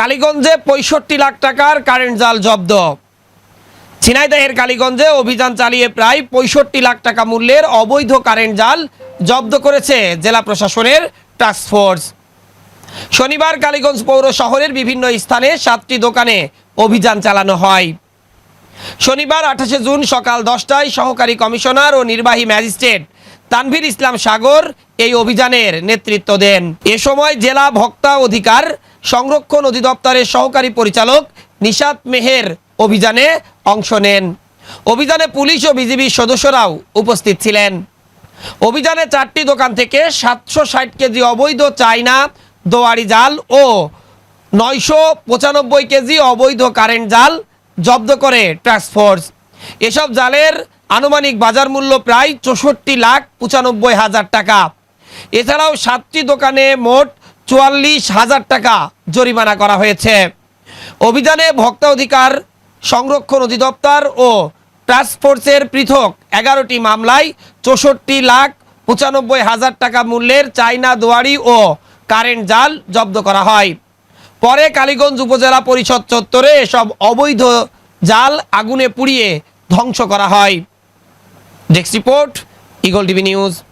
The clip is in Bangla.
কালীগঞ্জে পঁয়ষট্টি লাখ টাকার কারেন্ট জাল জব্দ। ঝিনাইদহের কালীগঞ্জে অভিযান চালিয়ে প্রায় পঁয়ষট্টি লাখ টাকা মূল্যের অবৈধ কারেন্ট জাল জব্দ করেছে জেলা প্রশাসনের টাস্কফোর্স শনিবার কালীগঞ্জ পৌর শহরের বিভিন্ন স্থানে সাতটি দোকানে অভিযান চালানো হয়। শনিবার আঠাশে জুন সকাল দশটায় সহকারী কমিশনার ও নির্বাহী ম্যাজিস্ট্রেট তানভীর ইসলাম সাগর এই অভিযানের নেতৃত্ব দেন। এ সময় জেলা ভোক্তা অধিকার সংরক্ষণ অধিদপ্তরের সহকারী পরিচালক নিশাত মেহের অভিযানে অংশ নেন। অভিযানে পুলিশ ও বিজিবির সদস্যরাও উপস্থিত ছিলেন। অভিযানে চারটি দোকান থেকে সাতশো ষাট কেজি অবৈধ চায়না, দোয়ারি জাল ও নয়শো পঁচানব্বই কেজি অবৈধ কারেন্ট জাল জব্দ করে ট্রান্সফোর্স এসব জালের আনুমানিক বাজার মূল্য প্রায় চৌষট্টি লাখ পঁচানব্বই হাজার টাকা। এছাড়াও সাতটি দোকানে মোট চুয়াল্লিশ হাজার টাকা জরিমানা করা হয়েছে। অভিযানে ভোক্তা অধিকার, সংরক্ষণ অধিদপ্তর ও টাস্কফোর্সের পৃথক এগারোটি মামলায় চৌষট্টি লাখ পঁচানব্বই হাজার টাকা মূল্যের চায়না দুয়ারি ও কারেন্ট জাল জব্দ করা হয়। পরে কালীগঞ্জ উপজেলা পরিষদ চত্বরে এসব অবৈধ জাল আগুনে পুড়িয়ে ধ্বংস করা হয়। Desk report eagle TV news